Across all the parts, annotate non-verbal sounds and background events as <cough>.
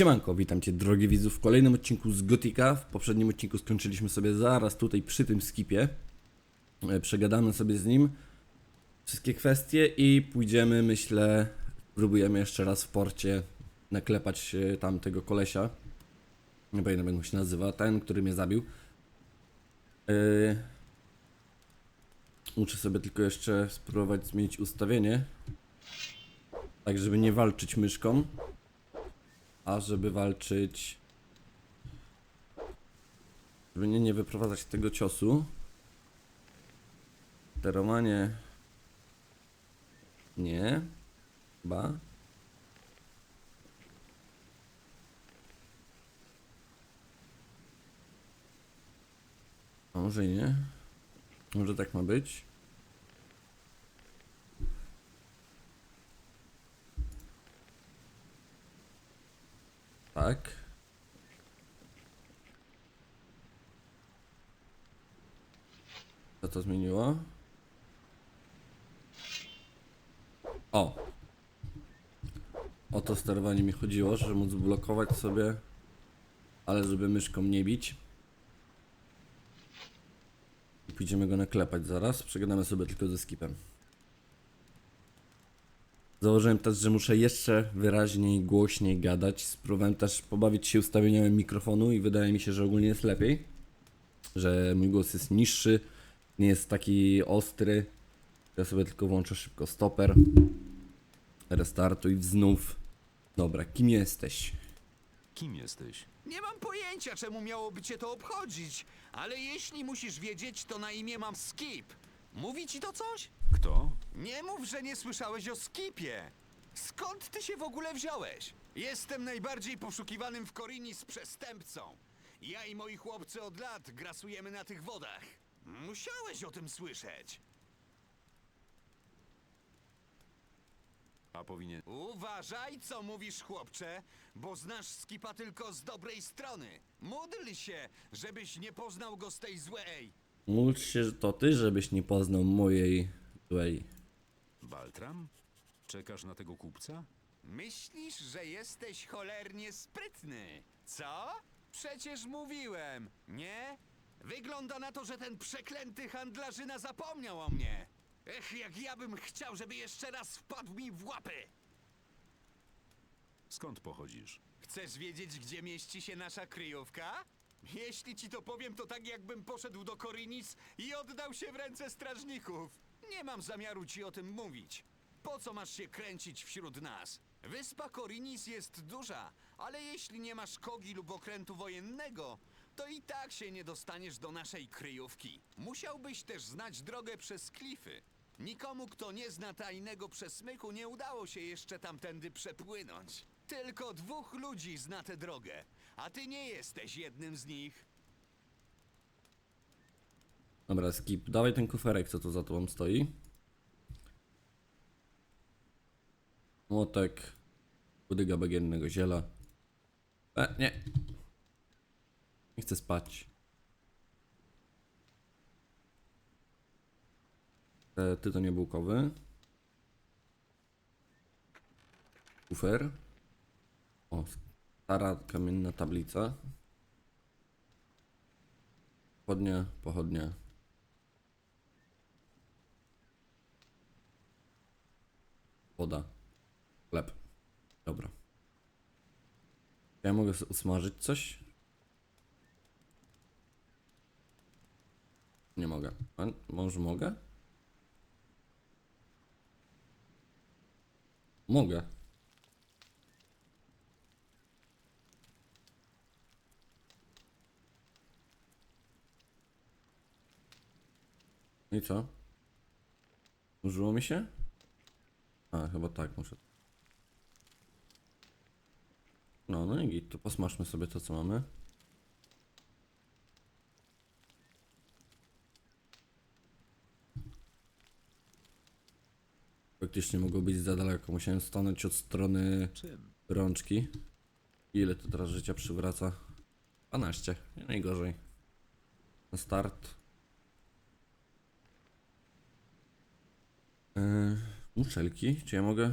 Siemanko, witam Cię drogi widzów w kolejnym odcinku z Gotika. W poprzednim odcinku skończyliśmy sobie zaraz tutaj przy tym skipie. E, Przegadamy sobie z nim wszystkie kwestie i pójdziemy, myślę, próbujemy jeszcze raz w porcie naklepać e, tamtego kolesia. Nie pamiętam jak on się nazywa, ten, który mnie zabił. Yy... Muszę sobie tylko jeszcze spróbować zmienić ustawienie. Tak, żeby nie walczyć myszką. A żeby walczyć. Żeby nie, nie wyprowadzać tego ciosu. Sterowanie. Nie. Chyba. A Może nie. Może tak ma być. Tak. Co to zmieniło? O! O to sterowanie mi chodziło, żeby móc blokować sobie, ale żeby myszką nie bić. Pójdziemy go naklepać zaraz. Przegadamy sobie tylko ze skipem. Założyłem też, że muszę jeszcze wyraźniej, głośniej gadać. Spróbowałem też pobawić się ustawieniem mikrofonu i wydaje mi się, że ogólnie jest lepiej. Że mój głos jest niższy, nie jest taki ostry. Ja sobie tylko włączę szybko stoper. Restartuj znów. Dobra, kim jesteś? Kim jesteś? Nie mam pojęcia, czemu miałoby cię to obchodzić, ale jeśli musisz wiedzieć, to na imię mam Skip. Mówi ci to coś? Kto? Nie mów, że nie słyszałeś o Skipie. Skąd ty się w ogóle wziąłeś? Jestem najbardziej poszukiwanym w Korinis przestępcą. Ja i moi chłopcy od lat grasujemy na tych wodach. Musiałeś o tym słyszeć. A powinien. Uważaj, co mówisz, chłopcze, bo znasz Skipa tylko z dobrej strony. Módl się, żebyś nie poznał go z tej złej. Módl się, że to ty, żebyś nie poznał mojej złej. Baltram? Czekasz na tego kupca? Myślisz, że jesteś cholernie sprytny, co? Przecież mówiłem, nie? Wygląda na to, że ten przeklęty handlarzyna zapomniał o mnie. Ech, jak ja bym chciał, żeby jeszcze raz wpadł mi w łapy. Skąd pochodzisz? Chcesz wiedzieć, gdzie mieści się nasza kryjówka? Jeśli ci to powiem, to tak jakbym poszedł do Korinis i oddał się w ręce strażników. Nie mam zamiaru ci o tym mówić. Po co masz się kręcić wśród nas? Wyspa Korinis jest duża, ale jeśli nie masz kogi lub okrętu wojennego, to i tak się nie dostaniesz do naszej kryjówki. Musiałbyś też znać drogę przez klify. Nikomu, kto nie zna tajnego przesmyku, nie udało się jeszcze tamtędy przepłynąć. Tylko dwóch ludzi zna tę drogę, a ty nie jesteś jednym z nich. Dobra, skip. Dawaj ten kuferek, co tu za tobą stoi. Młotek. Budyga bagiennego ziela. E, nie. Nie chcę spać. E, tytoń jabłkowy. Kufer. O, stara kamienna tablica. Pochodnia, pochodnia. Woda. Chleb. Dobra. Ja mogę usmażyć coś? Nie mogę. A może mogę? Mogę. I co? Użyło mi się? A, chyba tak muszę. No, no i git, to posmażmy sobie to, co mamy. Faktycznie mogło być za daleko. Musiałem stanąć od strony Czym? rączki. Ile to teraz życia przywraca? 12, nie najgorzej. Na start. Yy, Muszelki? Czy ja mogę?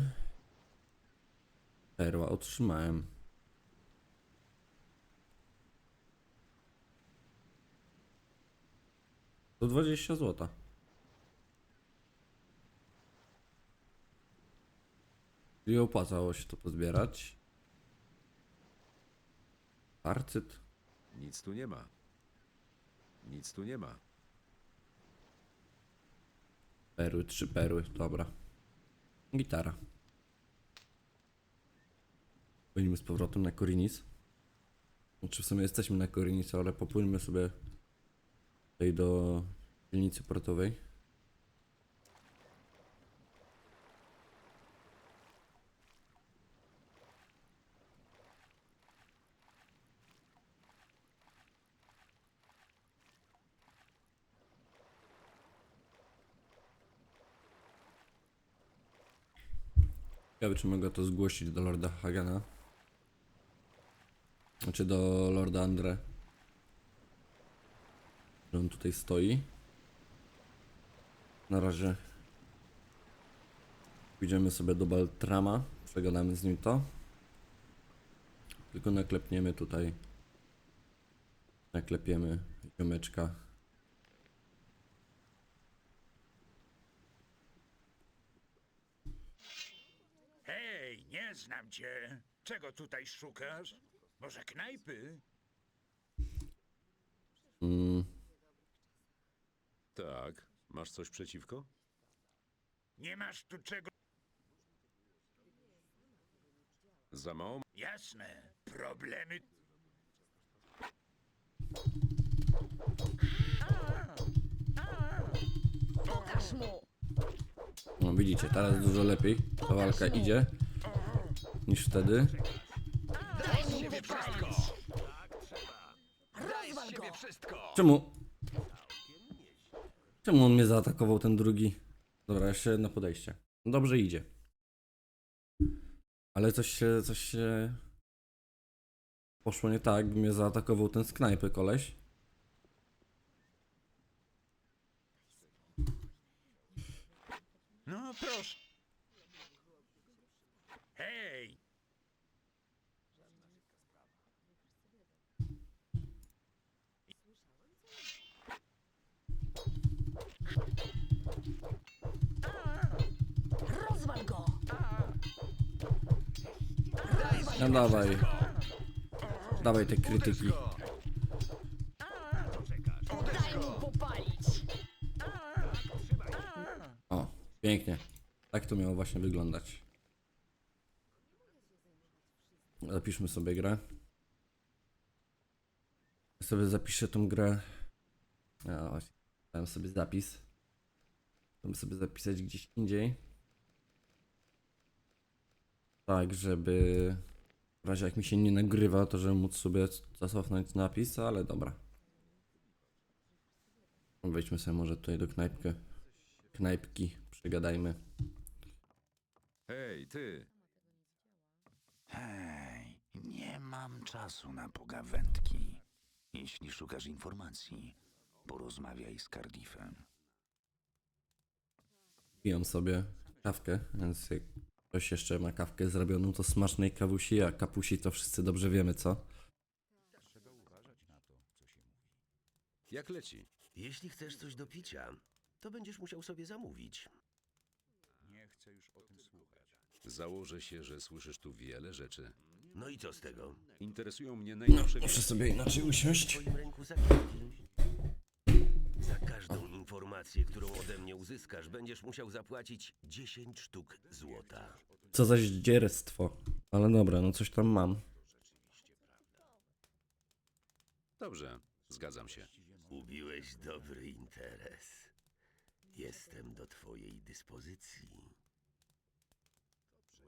Perła otrzymałem. To 20 złota. I opłacało się to pozbierać. Arcyt. Nic tu nie ma. Nic tu nie ma. Perły, trzy perły, dobra. Gitara. Płyniemy z powrotem na Korinis. Znaczy w sumie jesteśmy na Korinis, ale popłyniemy sobie tutaj do dzielnicy portowej. Ciekawe, czy mogę to zgłosić do Lorda Hagana. Znaczy do Lorda Andre. Że on tutaj stoi. Na razie pójdziemy sobie do Baltrama. Przegadamy z nim to. Tylko naklepniemy tutaj. Naklepiemy ziomeczka. Hej, nie znam cię. Czego tutaj szukasz? Może knajpy? Mm, Tak. Masz coś przeciwko? Nie masz tu czego? Za mało? Jasne. Problemy. Pokaż mu! no widzicie, teraz dużo lepiej. Ta walka idzie. Niż wtedy. Czemu? Czemu on mnie zaatakował, ten drugi? Dobra, jeszcze jedno podejście. Dobrze idzie. Ale coś się, coś się... Poszło nie tak, by mnie zaatakował ten z knajpy koleś. No proszę. Hej! Rozwal go! No dawaj. Dawaj te krytyki. Daj mu popalić! O, pięknie. Tak to miało właśnie wyglądać. Zapiszmy sobie grę. Ja sobie zapiszę tą grę. Ja właśnie, dałem sobie zapis. Chcę sobie zapisać gdzieś indziej. Tak, żeby w razie jak mi się nie nagrywa, to żeby móc sobie zasofnąć napis, ale dobra. Wejdźmy sobie może tutaj do knajpki. Knajpki, przegadajmy. Hej, ty! Hej, nie mam czasu na pogawędki. Jeśli szukasz informacji, porozmawiaj z Cardiffem. Piją sobie kawkę, więc jak ktoś jeszcze ma kawkę zrobioną, to smacznej kawusi, a kapusi to wszyscy dobrze wiemy, co? Jak leci? Jeśli chcesz coś do picia, to będziesz musiał sobie zamówić. Założę się, że słyszysz tu wiele rzeczy. No i co z tego? Interesują mnie najnowsze... Muszę sobie inaczej W usiąść. twoim ręku. Informację, którą ode mnie uzyskasz, będziesz musiał zapłacić 10 sztuk złota. Co za zdzierstwo. Ale dobra, no coś tam mam. Dobrze, zgadzam się. Ubiłeś dobry interes. Jestem do twojej dyspozycji.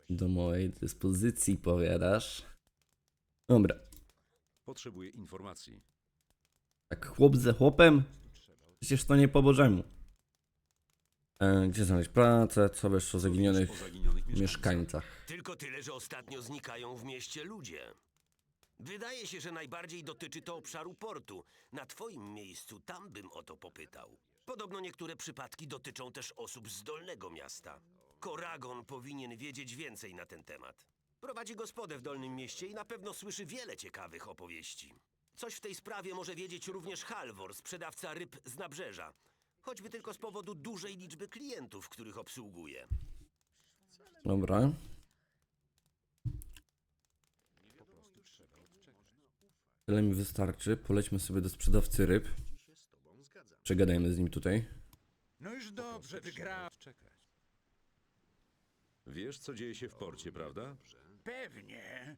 Do mojej dyspozycji, powiadasz. Dobra, Potrzebuję informacji. tak chłop ze chłopem? Przecież to nie po bożemu. E, gdzie znaleźć pracę? Co wiesz o zaginionych mieszkańcach? Tylko tyle, że ostatnio znikają w mieście ludzie. Wydaje się, że najbardziej dotyczy to obszaru portu. Na twoim miejscu tam bym o to popytał. Podobno niektóre przypadki dotyczą też osób z dolnego miasta. Koragon powinien wiedzieć więcej na ten temat. Prowadzi gospodę w dolnym mieście i na pewno słyszy wiele ciekawych opowieści. Coś w tej sprawie może wiedzieć również Halvor, sprzedawca ryb z nabrzeża. Choćby tylko z powodu dużej liczby klientów, których obsługuje. Dobra. Tyle mi wystarczy. Polećmy sobie do sprzedawcy ryb. Przegadajmy z nim tutaj. No już dobrze, wygrałem. Wiesz, co dzieje się w porcie, prawda? Pewnie.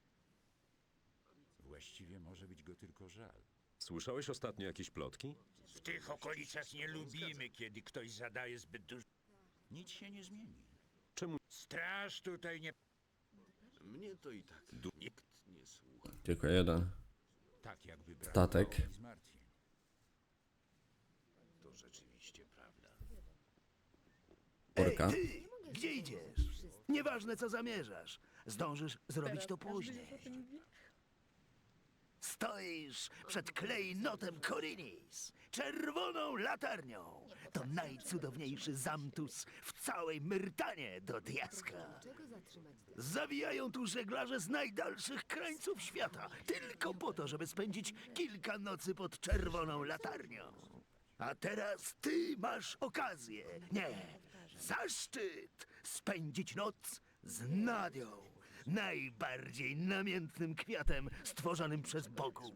Właściwie może być go tylko żal. Słyszałeś ostatnio jakieś plotki? W tych okolicach nie lubimy, kiedy ktoś zadaje zbyt dużo. Nic się nie zmieni. Czemu? Straż tutaj nie... Tylko jeden. Tak jakby brakowało Statek. mi zmartwień. Porka. Gdzie idziesz? Nieważne co zamierzasz. Zdążysz zrobić to później. Stoisz przed klejnotem Korinis, czerwoną latarnią. To najcudowniejszy zamtus w całej Myrtanie do diaska. Zawijają tu żeglarze z najdalszych krańców świata, tylko po to, żeby spędzić kilka nocy pod czerwoną latarnią. A teraz ty masz okazję, nie, zaszczyt spędzić noc z Nadią, najbardziej namiętnym kwiatem stworzonym przez bogów.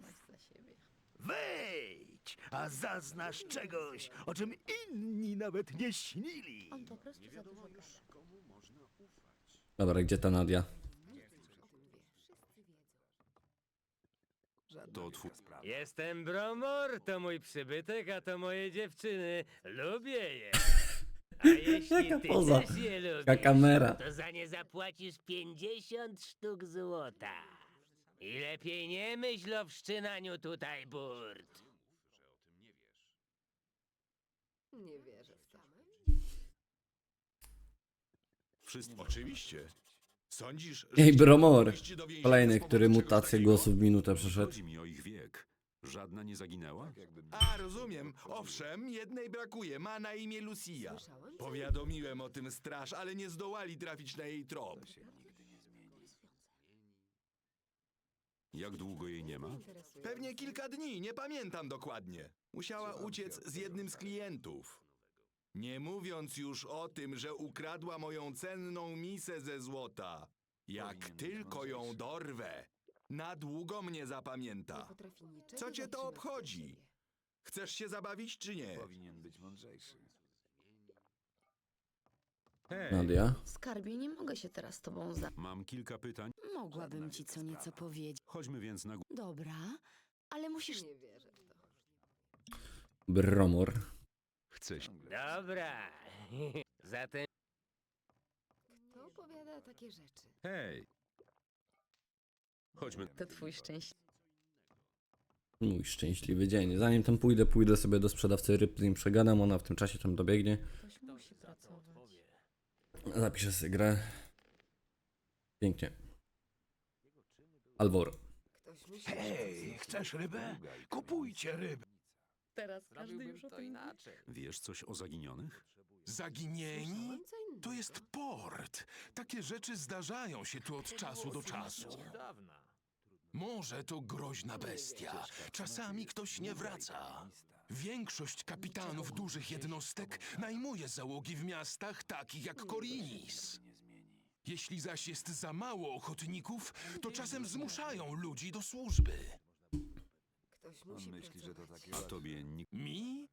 Wejdź, a zaznasz czegoś, o czym inni nawet nie śnili. Dobra, gdzie ta Nadia? To twój... Jestem Bromor, to mój przybytek, a to moje dziewczyny. Lubię je. A jeśli Jaka ty poza? też je lubisz, Jaka kamera. to za nie zapłacisz 50 sztuk złota. I lepiej nie myśl o wszczynaniu tutaj burt. Nie wierzę w to. Wszystko. Oczywiście. Sądzisz, Ej, że Bromor. do więzienia Kolejny, który mutację głosu w minutę przeszedł. Chodzi mi o ich wiek. Żadna nie zaginęła? A, rozumiem. Owszem, jednej brakuje. Ma na imię Lucia. Powiadomiłem o tym straż, ale nie zdołali trafić na jej trop. Jak długo jej nie ma? Pewnie kilka dni, nie pamiętam dokładnie. Musiała uciec z jednym z klientów. Nie mówiąc już o tym, że ukradła moją cenną misę ze złota. Jak tylko ją dorwę, na długo mnie zapamięta. Co cię to obchodzi? Chcesz się zabawić czy nie? Hej, Nadia. Skarbie, nie mogę się teraz z tobą za... mam kilka pytań. Mogłabym ci co nieco powiedzieć. Chodźmy więc na górę. Dobra, ale musisz... Nie wierzę w to. Bromor. Chcę się... Dobra. <laughs> Zatem Kto opowiada takie rzeczy? Hej! Chodźmy. To twój szczęście. Mój szczęśliwy dzień. Zanim tam pójdę, pójdę sobie do sprzedawcy ryb, z nim przegadam, ona w tym czasie tam dobiegnie. Ktoś musi pracować. Zapiszę sobie grę. Pięknie. Alvor. Ktoś musi... Hej, chcesz rybę? Kupujcie rybę. Teraz każdy już o tym wie. Wiesz coś o zaginionych? Zaginieni? Co innego. To jest port. Takie rzeczy zdarzają się tu od czasu do czasu. Może to groźna bestia. Czasami ktoś nie wraca. Większość kapitanów dużych jednostek najmuje załogi w miastach takich jak Korinis. Jeśli zaś jest za mało ochotników, to czasem zmuszają ludzi do służby. Ktoś musi pracować. A tobie nikt... Mi?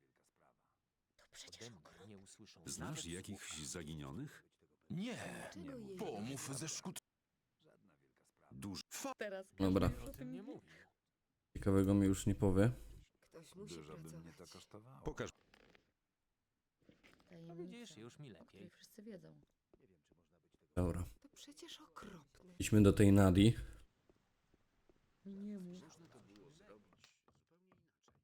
To przecież okropne. Znasz jakichś zaginionych? Nie. Czego jej- Pomów ze szkód. Teraz Dobra. już o tym wie. Ciekawego mi już nie powie. Ktoś musi pracować. Pokaż. Tajemnica, już mi lepiej. wszyscy wiedzą. Dobra. To przecież okropne. Idźmy do tej Nadii. Nie mów.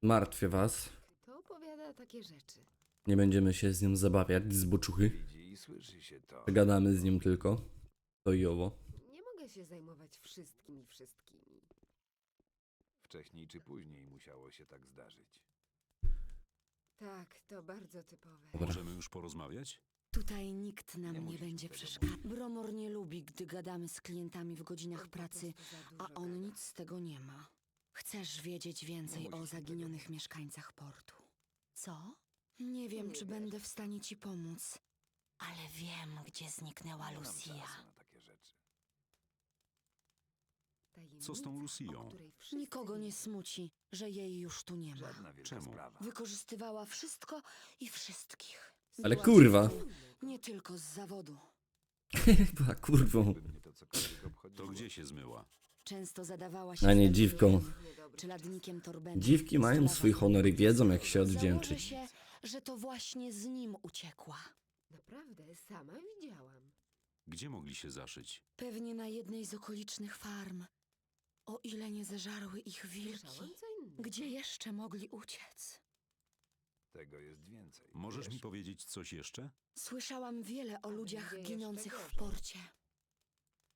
Martwię was. Kto opowiada takie rzeczy? Nie będziemy się z nią zabawiać z boczuchy. Widzi i słyszy się to. Przegadamy z nim tylko. To i owo. Nie mogę się zajmować wszystkim i wszystkimi. Wcześniej czy później musiało się tak zdarzyć. Tak, to bardzo typowe. Możemy już porozmawiać? Tutaj nikt nam nie, musisz będzie tego przeszkadzał. Bromor nie lubi, gdy gadamy z klientami w godzinach po pracy, prostu za a on gada. nic z tego nie ma. Chcesz wiedzieć więcej o zaginionych mieszkańcach portu? Co? Nie wiem, czy będę w stanie ci pomóc, ale wiem, gdzie zniknęła Lucia. Co z tą wszyscy Nikogo nie smuci, że jej już tu nie ma. Czemu? Wykorzystywała wszystko i wszystkich. Ale Była kurwa. dziewczyną, Nie tylko z zawodu. <laughs> Była kurwą. To gdzie się zmyła? Często zadawała się A nie dziwką. Czeladnikiem. Dziwki mają swój honor i wiedzą jak się Założę odwdzięczyć. się, że to właśnie z nim uciekła. Naprawdę, sama widziałam. Gdzie mogli się zaszyć? Pewnie na jednej z okolicznych farm. O ile nie zeżarły ich wilki. Słyszałam co innego. Gdzie jeszcze mogli uciec? Możesz mi powiedzieć coś jeszcze? Słyszałam wiele o ludziach jeszcze ginących w gorzej? porcie.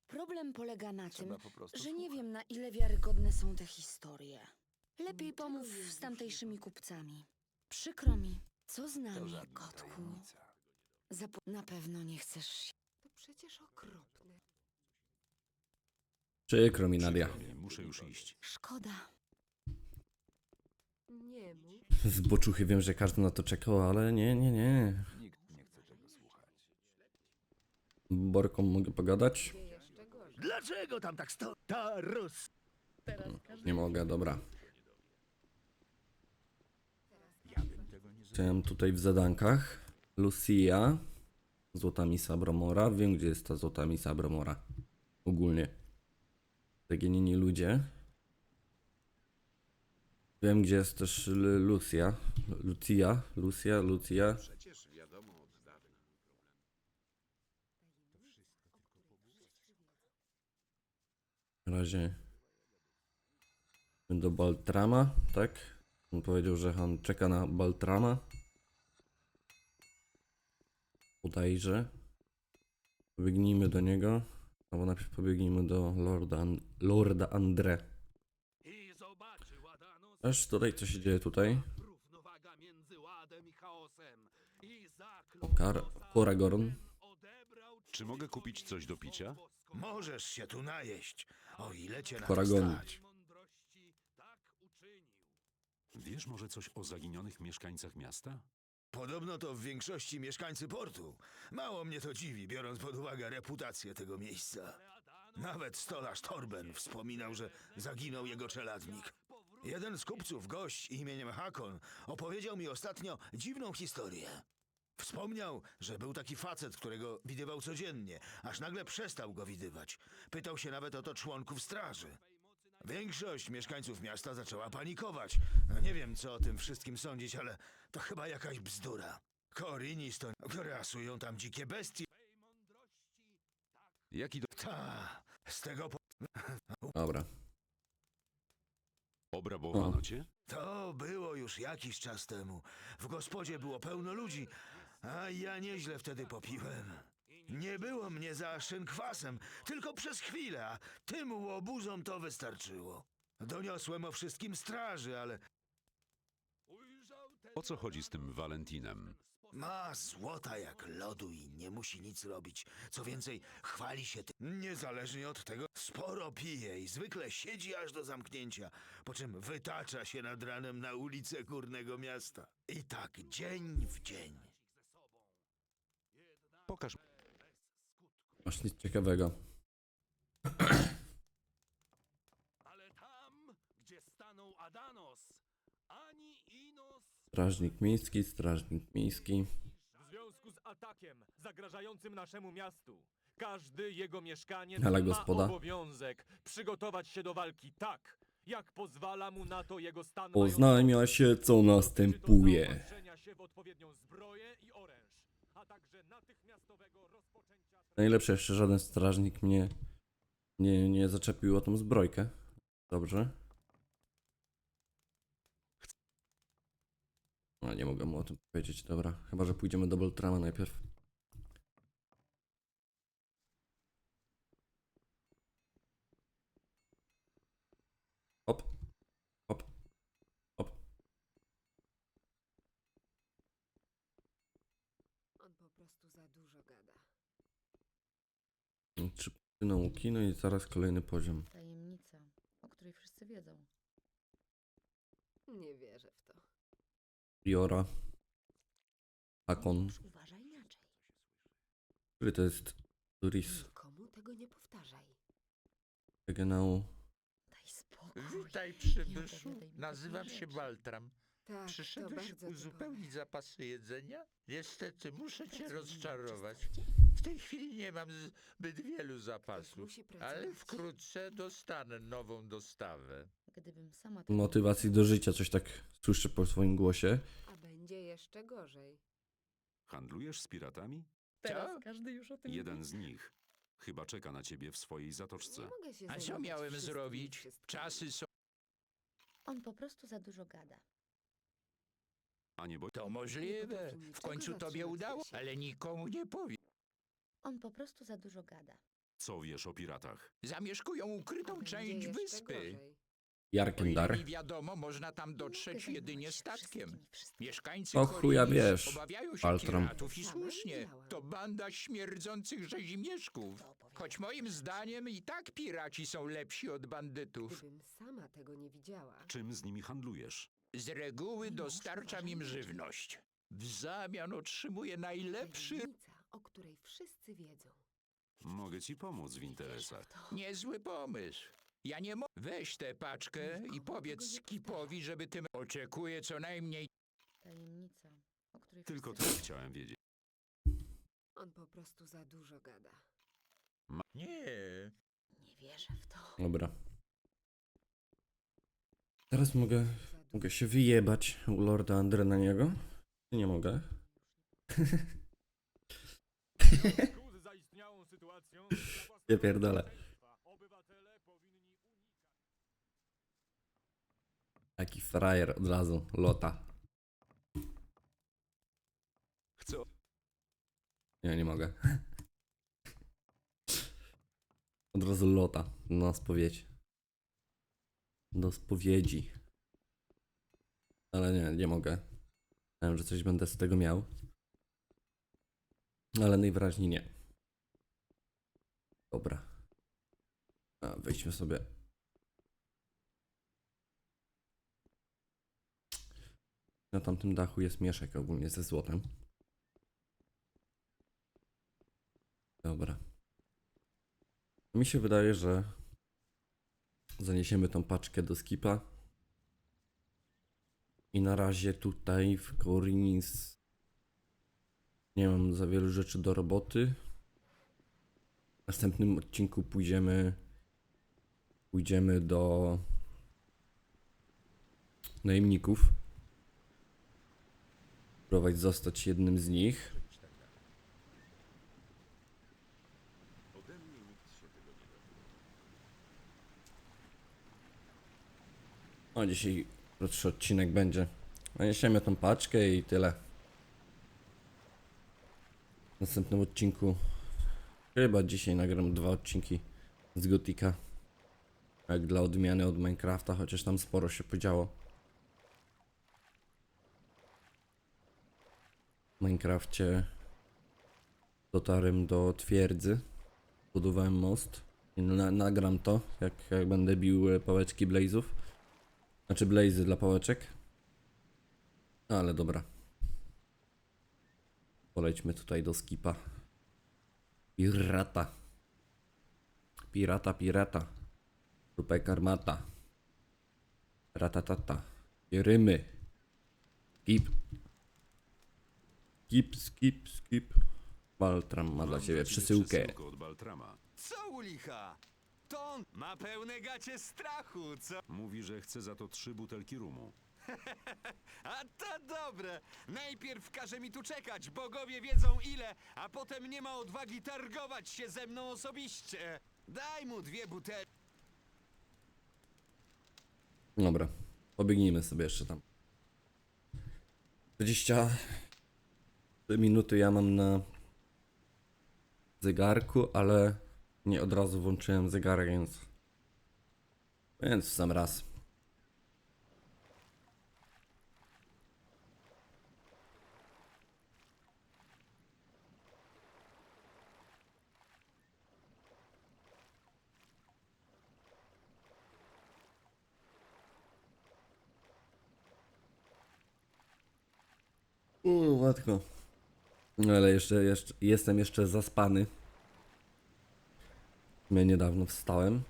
Problem polega na tym, że nie wiem na ile wiarygodne są te historie. Lepiej Niczego pomów z tamtejszymi kupcami. Przykro mi. Co z nami, kotku? Zapo- na pewno nie chcesz się. To przecież okropne. Przykro mi, Nadia. Przykro mi, Muszę już iść. Szkoda. Nie mów. Z boczuchy wiem, że każdy na to czekał, ale nie, nie, nie. Borką mogę pogadać? Gdzie jeszcze gorzej. Dlaczego tam tak sto... Ta Rus... Nie mogę, dobra. Chciałem tutaj w zadankach. Lucia. Złota misa Bromora. Wiem, gdzie jest ta złota misa Bromora. Ogólnie. Zaginieni ludzie. Wiem, gdzie jest też Lucia. Lucia. Lucia. Lucia. Na razie do Baltrama, tak? On powiedział, że on czeka na Baltrama. Podajże. Pobiegnijmy do niego. Albo najpierw pobiegnijmy do Lorda, An- Lorda Andre. Aż tutaj, co się dzieje tutaj? Kar Koragorn. Czy mogę kupić coś do picia? Możesz się tu najeść, o ile cię na to stać. tak. Wiesz może coś o zaginionych mieszkańcach miasta? Podobno to w większości mieszkańcy portu. Mało mnie to dziwi, biorąc pod uwagę reputację tego miejsca. Nawet stolarz Torben wspominał, że zaginął jego czeladnik. Jeden z kupców, gość imieniem Hakon, opowiedział mi ostatnio dziwną historię. Wspomniał, że był taki facet, którego widywał codziennie, aż nagle przestał go widywać. Pytał się nawet o to członków straży. Większość mieszkańców miasta zaczęła panikować. No nie wiem, co o tym wszystkim sądzić, ale to chyba jakaś bzdura. Korinis to grasują tam dzikie bestie. Jaki do... Ta, z tego po... Dobra. Obrabowano cię? To było już jakiś czas temu. W gospodzie było pełno ludzi, a ja nieźle wtedy popiłem. Nie było mnie za szynkwasem, tylko przez chwilę, a tym łobuzom to wystarczyło. Doniosłem o wszystkim straży, ale O co chodzi z tym Valentinem? ma złota jak lodu i nie musi nic robić. Co więcej, chwali się tym. Niezależnie od tego, sporo pije i zwykle siedzi aż do zamknięcia, po czym wytacza się nad ranem na ulicę górnego miasta. I tak dzień w dzień. Pokaż. Masz nic ciekawego. Ale tam, gdzie stanął Adanos, ani Inos Strażnik miejski, strażnik miejski. W związku z atakiem zagrażającym naszemu miastu, każdy jego mieszkaniec Ale ma gospoda. obowiązek przygotować się do walki tak, jak pozwala mu na to jego stan Oznajmia się, co następuje. zaopatrzenia się w odpowiednią zbroję i oręż, a także natychmiastowego rozpoczęcia... Najlepsze, jeszcze żaden strażnik mnie nie, nie zaczepił o tą zbrojkę. Dobrze. A nie mogę mu o tym powiedzieć, dobra. Chyba, że pójdziemy do Beltrama najpierw. Hop. Hop. Hop. On po prostu za dużo gada. Trzy punkty nauki, no i zaraz kolejny poziom. Tajemnica, o której wszyscy wiedzą. Nie wierzę w to. Jora. Akon. Już uważaj inaczej. Który to jest? Turis. Nikomu tego nie powtarzaj. Regionału. Daj spokój. Witaj, przybyszu. opowiadaj mi Nazywam takich się rzeczy. Baltram. Tak, to Przyszedłeś bardzo uzupełnić typowe. zapasy jedzenia? Niestety, muszę cię rozczarować. Tej chwili nie mam zbyt wielu zapasów, ale wkrótce dostanę nową dostawę. Gdybym sama tego Motywacji do życia, coś tak słyszę po swoim głosie. A będzie jeszcze gorzej. Handlujesz z piratami? Teraz każdy już o tym Jeden wie. z nich chyba czeka na ciebie w swojej Nie zatoczce. mogę się A co zajmować miałem wszystkim i zrobić? wszystkim. Czasy są. On po prostu za dużo gada. A nie boi... To możliwe. W końcu tobie udało, ale nikomu nie powie. On po prostu za dużo gada. Co wiesz o piratach? Zamieszkują ukrytą część wyspy. gorzej. O Jarkiem ile dar. mi wiadomo, można tam mogę dotrzeć zajmować jedynie się statkiem. i. Mieszkańcy O chuja wiesz, obawiają się Baltram. piratów i słusznie. To banda śmierdzących rzezimieszków. Choć moim zdaniem i tak piraci są lepsi od bandytów. Gdybym sama tego nie widziała. Czym z nimi handlujesz? Z reguły dostarczam im żywność. W zamian otrzymuję najlepszy... Tajemnica, o której wszyscy wiedzą. Mogę ci pomóc w interesach. to. Niezły pomysł. Ja nie mogę. Weź tę paczkę i powiedz nie Skipowi, żeby tym... Oczekuję co najmniej... Tajemnica, o której Tylko wszyscy tyle chciałem wiedzieć. On po prostu za dużo gada. Nie. Nie wierzę w to. Dobra. Teraz mogę, Za dużo. mogę się wyjebać u Lorda Andre na niego. Nie mogę. <laughs> <laughs> Ja pierdolę. Taki frajer od razu. Lota. Chcę... Nie, nie mogę. <laughs> Od razu lota. Na spowiedź. Do spowiedzi. Ale nie, nie mogę. Myślałem, że coś będę z tego miał. Ale najwyraźniej nie. Dobra. A, wejdźmy sobie. Na tamtym dachu jest mieszek ogólnie ze złotem. Dobra. Mi się wydaje, że zaniesiemy tą paczkę do skipa. I na razie tutaj w Korinis nie mam za wiele rzeczy do roboty. W następnym odcinku pójdziemy pójdziemy do najemników. Próbować zostać jednym z nich. O, dzisiaj krótszy odcinek będzie. Naniesiemy tą paczkę i tyle. Następnym odcinku chyba dzisiaj nagram dwa odcinki z Gotika. Jak dla odmiany od Minecrafta, chociaż tam sporo się podziało. W Minecrafcie dotarłem do twierdzy. Budowałem most. I na, nagram to, jak, jak będę bił e, pałeczki blazów. Znaczy blazy dla pałeczek. Ale dobra. Polećmy tutaj do skipa. Pirata. Pirata, pirata. Rupek armata. Ratatata. Rymy. Skip. Skip, skip, skip. Baltram ma dla ciebie przesyłkę. od Baltrama. Co u licha? To on ma pełne gacie strachu, co? Mówi, że chce za to trzy butelki rumu. <laughs> A to dobre. Najpierw każe mi tu czekać, bogowie wiedzą ile, a potem nie ma odwagi targować się ze mną osobiście. Daj mu dwie butelki. Dobra. Pobiegnijmy sobie jeszcze tam. 20 minuty ja mam na zegarku, ale nie od razu włączyłem zegarek, więc więc w sam raz. U, matko. No ale jeszcze, jeszcze, jestem jeszcze zaspany. Ja niedawno wstałem.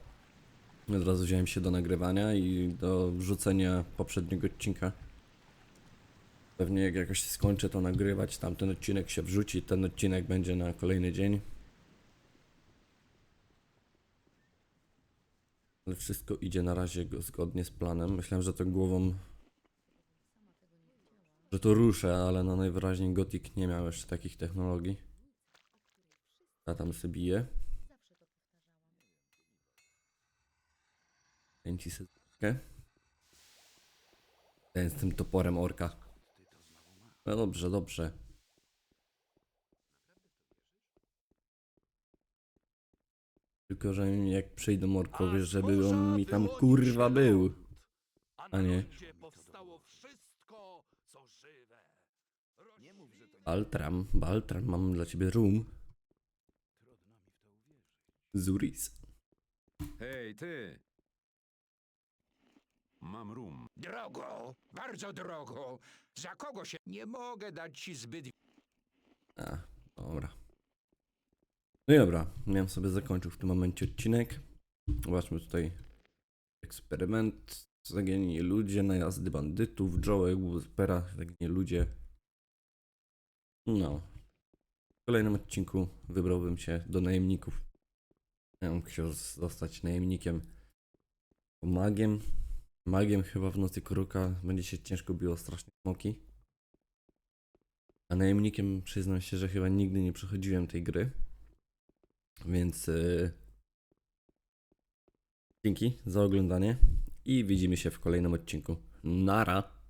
Od razu wziąłem się do nagrywania i do wrzucenia poprzedniego odcinka. Pewnie jak jakoś skończę to nagrywać, tamten odcinek się wrzuci, ten odcinek będzie na kolejny dzień. Ale wszystko idzie na razie go- zgodnie z planem. Myślałem, że to głową że to ruszę, ale no najwyraźniej Gothic nie miał jeszcze takich technologii. A tam sobie bije. Kręci zupkę. Ten z tym toporem orka. No dobrze, dobrze. Tylko, że jak przyjdą orkowie, żeby on mi tam kurwa był. A nie. powstało wszystko, co żywe. Baltram, Baltram, mam dla ciebie room. Zuris. Hej, ty! Mam rum. Drogo, bardzo drogo. Za kogo się... Nie mogę dać ci zbyt... A, dobra. No i dobra, miałem sobie zakończył w tym momencie odcinek. Zobaczmy tutaj eksperyment, zaginieni ludzie, najazdy bandytów, Joe, Whispera, zaginieni ludzie. No. W kolejnym odcinku wybrałbym się do najemników. Bym chciał zostać najemnikiem. Magiem. Magiem chyba w nocy kruka będzie się ciężko biło strasznie smoki. A najemnikiem przyznam się, że chyba nigdy nie przechodziłem tej gry. Więc yy, dzięki za oglądanie i widzimy się w kolejnym odcinku. Nara!